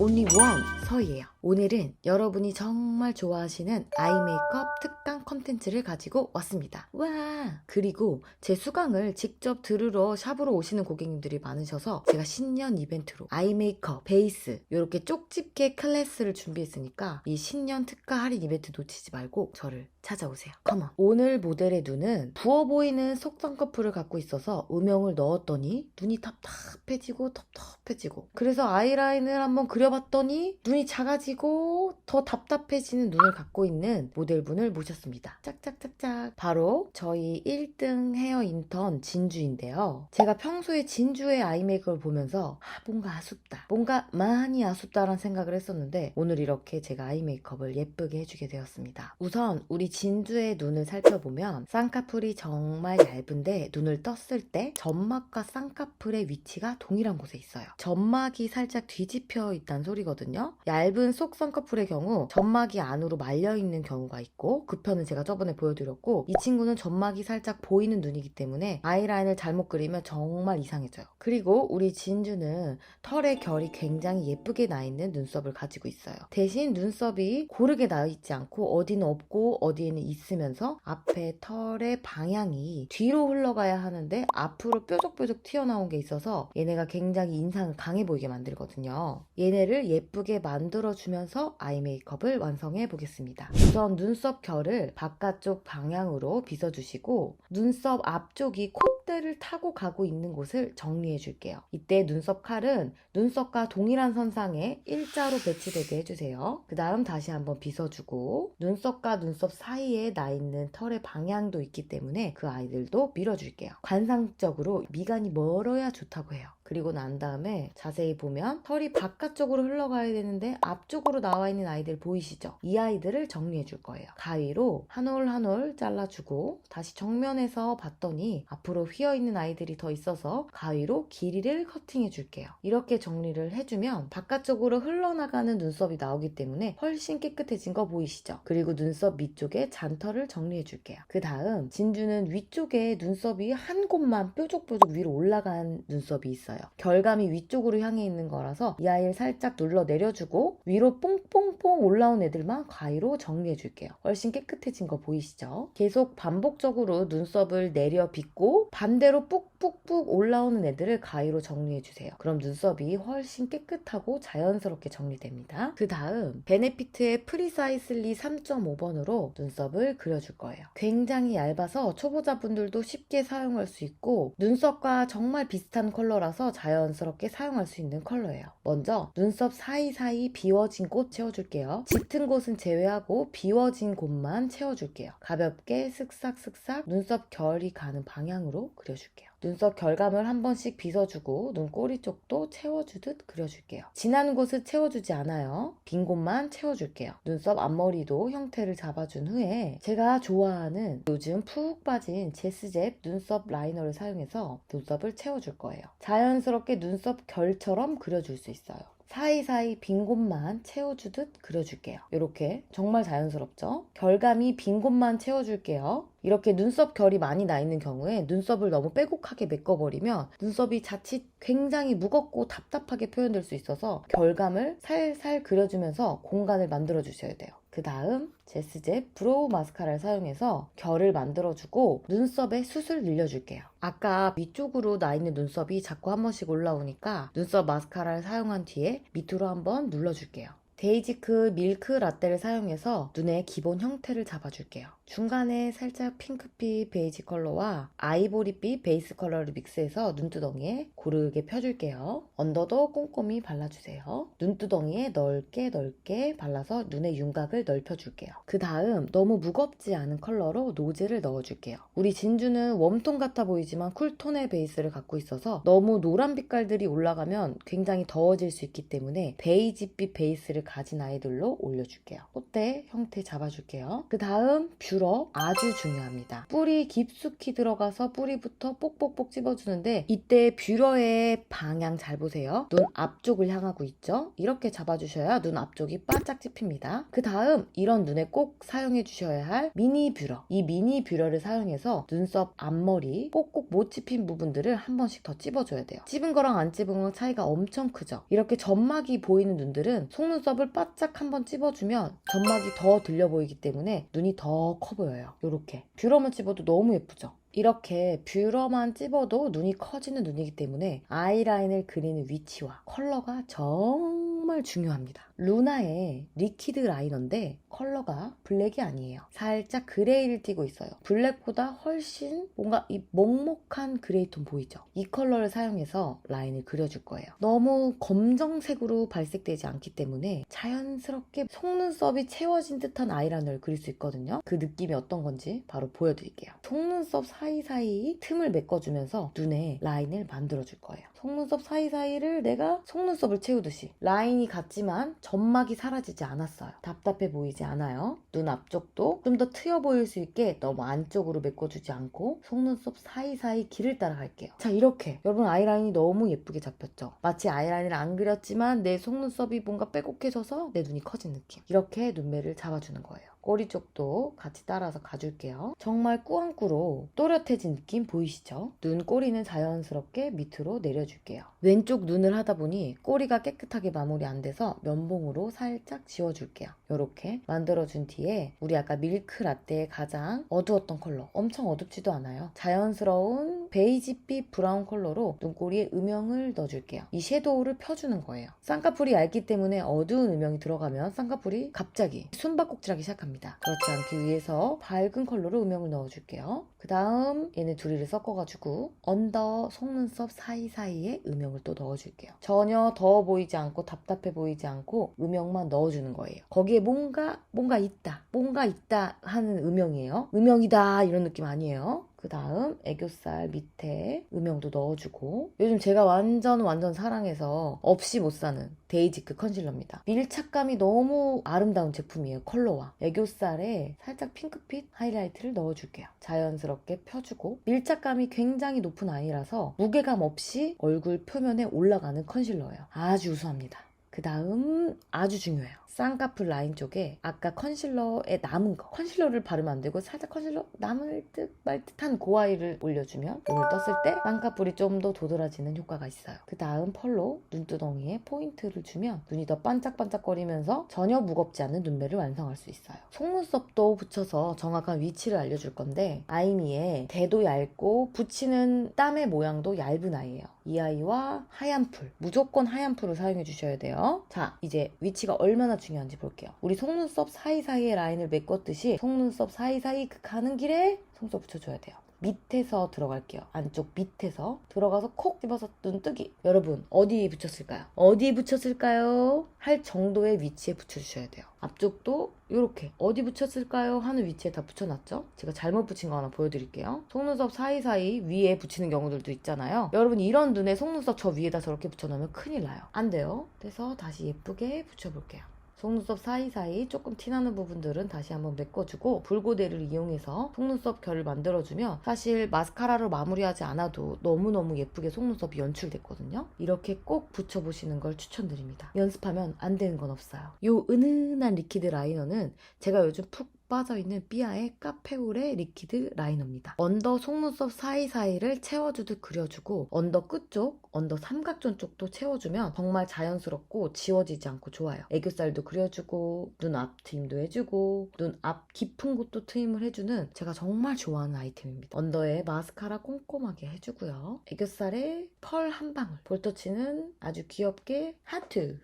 only one 서희예요. 오늘은 여러분이 정말 좋아하시는 아이 메이크업 특강 컨텐츠를 가지고 왔습니다. 와! 그리고 제 수강을 직접 들으러 샵으로 오시는 고객님들이 많으셔서 제가 신년 이벤트로 아이 메이크업, 베이스 이렇게 쪽집게 클래스를 준비했으니까 이 신년 특가 할인 이벤트 놓치지 말고 저를 찾아오세요. 컴온. 오늘 모델의 눈은 부어 보이는 속쌍꺼풀을 갖고 있어서 음영을 넣었더니 눈이 답답해지고 텁텁해지고 그래서 아이라인을 한번 그려봤더니 눈이 작아지고 더 답답해지는 눈을 갖고 있는 모델분을 모셨습니다. 짝짝짝짝. 바로 저희 1등 헤어 인턴 진주인데요. 제가 평소에 진주의 아이 메이크업을 보면서 아, 뭔가 아쉽다. 뭔가 많이 아쉽다라는 생각을 했었는데 오늘 이렇게 제가 아이 메이크업을 예쁘게 해주게 되었습니다. 우선 우리 진주의 눈을 살펴보면 쌍꺼풀이 정말 얇은데 눈을 떴을 때 점막과 쌍꺼풀의 위치가 동일한 곳에 있어요. 점막이 살짝 뒤집혀 있다는 소리거든요. 얇은 속 쌍꺼풀의 경우 점막이 안으로 말려 있는 경우가 있고 그 편은 제가 저번에 보여드렸고 이 친구는 점막이 살짝 보이는 눈이기 때문에 아이라인을 잘못 그리면 정말 이상해져요. 그리고 우리 진주는 털의 결이 굉장히 예쁘게 나 있는 눈썹을 가지고 있어요. 대신 눈썹이 고르게 나 있지 않고 어디는 없고 어디 에는 있으면서 앞에 털의 방향이 뒤로 흘러가야 하는데 앞으로 뾰족뾰족 튀어나온 게 있어서 얘네가 굉장히 인상을 강해 보이게 만들거든요. 얘네를 예쁘게 만들어주면서 아이 메이크업을 완성해 보겠습니다. 우선 눈썹 결을 바깥쪽 방향으로 빗어주시고 눈썹 앞쪽이 콧대를 타고 가고 있는 곳을 정리해 줄게요. 이때 눈썹 칼은 눈썹과 동일한 선상에 일자로 배치되게 해주세요. 그 다음 다시 한번 빗어주고 눈썹과 눈썹 사이 에 나 있는 털의 방향도 있기 때문에 그 아이들도 밀어줄게요. 관상적으로 미간이 멀어야 좋다고 해요. 그리고 난 다음에 자세히 보면 털이 바깥쪽으로 흘러가야 되는데 앞쪽으로 나와 있는 아이들 보이시죠? 이 아이들을 정리해 줄 거예요. 가위로 한 올 한 올 잘라주고 다시 정면에서 봤더니 앞으로 휘어 있는 아이들이 더 있어서 가위로 길이를 커팅해 줄게요. 이렇게 정리를 해주면 바깥쪽으로 흘러나가는 눈썹이 나오기 때문에 훨씬 깨끗해진 거 보이시죠? 그리고 눈썹 밑쪽에 잔털을 정리해 줄게요. 그 다음 진주는 위쪽에 눈썹이 한 곳만 뾰족뾰족 위로 올라간 눈썹이 있어요. 결감이 위쪽으로 향해 있는 거라서 이 아이를 살짝 눌러 내려주고 위로 뽕뽕뽕 올라온 애들만 가위로 정리해 줄게요. 훨씬 깨끗해진 거 보이시죠? 계속 반복적으로 눈썹을 내려 빗고 반대로 뿍뿍뿍 올라오는 애들을 가위로 정리해 주세요. 그럼 눈썹이 훨씬 깨끗하고 자연스럽게 정리됩니다. 그 다음 베네피트의 프리사이슬리 3.5번으로 눈썹을 그려줄 거예요. 굉장히 얇아서 초보자분들도 쉽게 사용할 수 있고 눈썹과 정말 비슷한 컬러라서 자연스럽게 사용할 수 있는 컬러예요. 먼저 눈썹 사이사이 비워진 곳 채워줄게요. 짙은 곳은 제외하고 비워진 곳만 채워줄게요. 가볍게 쓱싹쓱싹 눈썹 결이 가는 방향으로 그려줄게요. 눈썹 결감을 한 번씩 빗어주고 눈꼬리 쪽도 채워주듯 그려줄게요. 진한 곳을 채워주지 않아요. 빈 곳만 채워줄게요. 눈썹 앞머리도 형태를 잡아준 후에 제가 좋아하는 요즘 푹 빠진 제스잽 눈썹 라이너를 사용해서 눈썹을 채워줄 거예요. 자연스럽게 눈썹 결처럼 그려줄 수 있어요. 사이사이 빈 곳만 채워주듯 그려줄게요. 이렇게 정말 자연스럽죠? 결감이 빈 곳만 채워줄게요. 이렇게 눈썹 결이 많이 나 있는 경우에 눈썹을 너무 빼곡하게 메꿔버리면 눈썹이 자칫 굉장히 무겁고 답답하게 표현될 수 있어서 결감을 살살 그려주면서 공간을 만들어 주셔야 돼요. 그 다음 제스제 브로우 마스카라를 사용해서 결을 만들어주고 눈썹에 숱을 늘려줄게요. 아까 위쪽으로 나 있는 눈썹이 자꾸 한 번씩 올라오니까 눈썹 마스카라를 사용한 뒤에 밑으로 한번 눌러줄게요. 데이지크 밀크 라떼를 사용해서 눈의 기본 형태를 잡아줄게요. 중간에 살짝 핑크빛 베이지 컬러와 아이보리빛 베이스 컬러를 믹스해서 눈두덩이에 고르게 펴줄게요. 언더도 꼼꼼히 발라주세요. 눈두덩이에 넓게 넓게 발라서 눈의 윤곽을 넓혀줄게요. 그 다음 너무 무겁지 않은 컬러로 노즈를 넣어줄게요. 우리 진주는 웜톤 같아 보이지만 쿨톤의 베이스를 갖고 있어서 너무 노란 빛깔들이 올라가면 굉장히 더워질 수 있기 때문에 베이지빛 베이스를 가진 아이들로 올려줄게요. 콧대 형태 잡아줄게요. 그 다음 뷰러 뷰러 아주 중요합니다. 뿌리 깊숙이 들어가서 뿌리부터 꼭꼭꼭 찝어주는데 이때 뷰러의 방향 잘 보세요. 눈 앞쪽을 향하고 있죠? 이렇게 잡아주셔야 눈 앞쪽이 바짝 찝힙니다. 그 다음 이런 눈에 꼭 사용해 주셔야 할 미니 뷰러. 이 미니 뷰러를 사용해서 눈썹 앞머리 꼭꼭 못 찝힌 부분들을 한 번씩 더 찝어줘야 돼요. 찝은 거랑 안 찝은 거랑 차이가 엄청 크죠? 이렇게 점막이 보이는 눈들은 속눈썹을 바짝 한번 찝어주면 점막이 더 들려 보이기 때문에 눈이 더 커 보여요. 이렇게 뷰러만 찝어도 너무 예쁘죠? 이렇게 뷰러만 찝어도 눈이 커지는 눈이기 때문에 아이라인을 그리는 위치와 컬러가 정말 중요합니다. 루나의 리퀴드 라이너인데 컬러가 블랙이 아니에요. 살짝 그레이를 띠고 있어요. 블랙보다 훨씬 뭔가 이 먹먹한 그레이 톤 보이죠? 이 컬러를 사용해서 라인을 그려줄 거예요. 너무 검정색으로 발색되지 않기 때문에 자연스럽게 속눈썹이 채워진 듯한 아이라인을 그릴 수 있거든요. 그 느낌이 어떤 건지 바로 보여드릴게요. 속눈썹 사이사이 틈을 메꿔주면서 눈에 라인을 만들어줄 거예요. 속눈썹 사이사이를 내가 속눈썹을 채우듯이 라인이 같지만 점막이 사라지지 않았어요. 답답해 보이지 않아요. 눈 앞쪽도 좀 더 트여 보일 수 있게 너무 안쪽으로 메꿔주지 않고 속눈썹 사이사이 길을 따라 갈게요. 자 이렇게 여러분 아이라인이 너무 예쁘게 잡혔죠? 마치 아이라인을 안 그렸지만 내 속눈썹이 뭔가 빼곡해져서 내 눈이 커진 느낌. 이렇게 눈매를 잡아주는 거예요. 꼬리 쪽도 같이 따라서 가줄게요. 정말 꾸안꾸로 또렷해진 느낌 보이시죠? 눈 꼬리는 자연스럽게 밑으로 내려줄게요. 왼쪽 눈을 하다 보니 꼬리가 깨끗하게 마무리 안 돼서 면봉으로 살짝 지워줄게요. 이렇게 만들어준 뒤에 우리 아까 밀크 라떼의 가장 어두웠던 컬러 엄청 어둡지도 않아요. 자연스러운 베이지빛 브라운 컬러로 눈꼬리에 음영을 넣어줄게요. 이 섀도우를 펴주는 거예요. 쌍꺼풀이 얇기 때문에 어두운 음영이 들어가면 쌍꺼풀이 갑자기 숨바꼭질하기 시작합니다. 그렇지 않기 위해서 밝은 컬러로 음영을 넣어줄게요. 그 다음 얘네 둘이를 섞어가지고 언더 속눈썹 사이사이에 음영을 또 넣어줄게요. 전혀 더워 보이지 않고 답답해 보이지 않고 음영만 넣어주는 거예요. 거기에 뭔가 뭔가 있다, 뭔가 있다 하는 음영이에요. 음영이다 이런 느낌 아니에요. 그 다음 애교살 밑에 음영도 넣어주고 요즘 제가 완전 완전 사랑해서 없이 못 사는 데이지크 컨실러입니다. 밀착감이 너무 아름다운 제품이에요. 컬러와 애교살에 살짝 핑크빛 하이라이트를 넣어줄게요. 자연스럽게 펴주고 밀착감이 굉장히 높은 아이라서 무게감 없이 얼굴 표면에 올라가는 컨실러예요. 아주 우수합니다. 그 다음 아주 중요해요. 쌍꺼풀 라인 쪽에 아까 컨실러에 남은 거 컨실러를 바르면 안 되고 살짝 컨실러 남을 듯 말 듯한 그 아이를 올려주면 눈을 떴을 때 쌍꺼풀이 좀 더 도드라지는 효과가 있어요. 그 다음 펄로 눈두덩이에 포인트를 주면 눈이 더 반짝반짝거리면서 전혀 무겁지 않은 눈매를 완성할 수 있어요. 속눈썹도 붙여서 정확한 위치를 알려줄 건데 아이미의 대도 얇고 붙이는 땀의 모양도 얇은 아이예요. 이 아이와 하얀 풀 무조건 하얀 풀을 사용해 주셔야 돼요. 자 이제 위치가 얼마나 중요한지 볼게요. 우리 속눈썹 사이사이에 라인을 메꿨듯이 속눈썹 사이사이 그 가는 길에 속눈썹 붙여줘야 돼요. 밑에서 들어갈게요. 안쪽 밑에서 들어가서 콕 집어서 눈 뜨기. 여러분 어디에 붙였을까요? 어디에 붙였을까요? 할 정도의 위치에 붙여주셔야 돼요. 앞쪽도 이렇게 어디 붙였을까요? 하는 위치에 다 붙여놨죠? 제가 잘못 붙인 거 하나 보여드릴게요. 속눈썹 사이사이 위에 붙이는 경우들도 있잖아요. 여러분 이런 눈에 속눈썹 저 위에다 저렇게 붙여놓으면 큰일 나요. 안 돼요. 그래서 다시 예쁘게 붙여볼게요. 속눈썹 사이사이 조금 티나는 부분들은 다시 한번 메꿔주고 불고데를 이용해서 속눈썹 결을 만들어주면 사실 마스카라로 마무리하지 않아도 너무너무 예쁘게 속눈썹이 연출됐거든요. 이렇게 꼭 붙여보시는 걸 추천드립니다. 연습하면 안 되는 건 없어요. 요 은은한 리퀴드 라이너는 제가 요즘 푹 빠져있는 삐아의 카페올의 리퀴드 라이너입니다. 언더 속눈썹 사이사이를 채워주듯 그려주고 언더 끝쪽, 언더 삼각존 쪽도 채워주면 정말 자연스럽고 지워지지 않고 좋아요. 애교살도 그려주고 눈 앞 트임도 해주고 눈 앞 깊은 곳도 트임을 해주는 제가 정말 좋아하는 아이템입니다. 언더에 마스카라 꼼꼼하게 해주고요. 애교살에 펄 한 방울, 볼터치는 아주 귀엽게 하트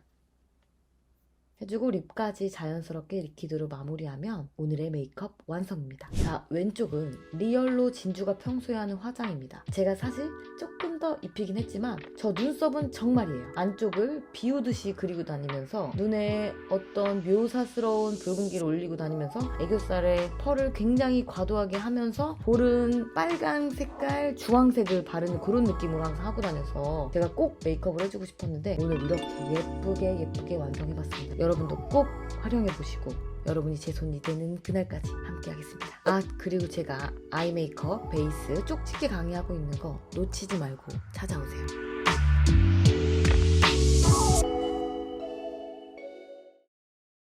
해주고 립까지 자연스럽게 리퀴드로 마무리하면 오늘의 메이크업 완성입니다. 자, 왼쪽은 리얼로 진주가 평소에 하는 화장입니다. 제가 사실 조금 더 입히긴 했지만 저 눈썹은 정말이에요. 안쪽을 비우듯이 그리고 다니면서 눈에 어떤 묘사스러운 붉은기를 올리고 다니면서 애교살에 펄을 굉장히 과도하게 하면서 볼은 빨간 색깔, 주황색을 바르는 그런 느낌으로 항상 하고 다녀서 제가 꼭 메이크업을 해주고 싶었는데 오늘 이렇게 예쁘게 예쁘게 완성해봤습니다. 여러분도 꼭 활용해 보시고 여러분이 제 손이 되는 그날까지 함께 하겠습니다. 아, 그리고 제가 아이 메이크업, 베이스 쪽집게 강의하고 있는 거 놓치지 말고 찾아오세요.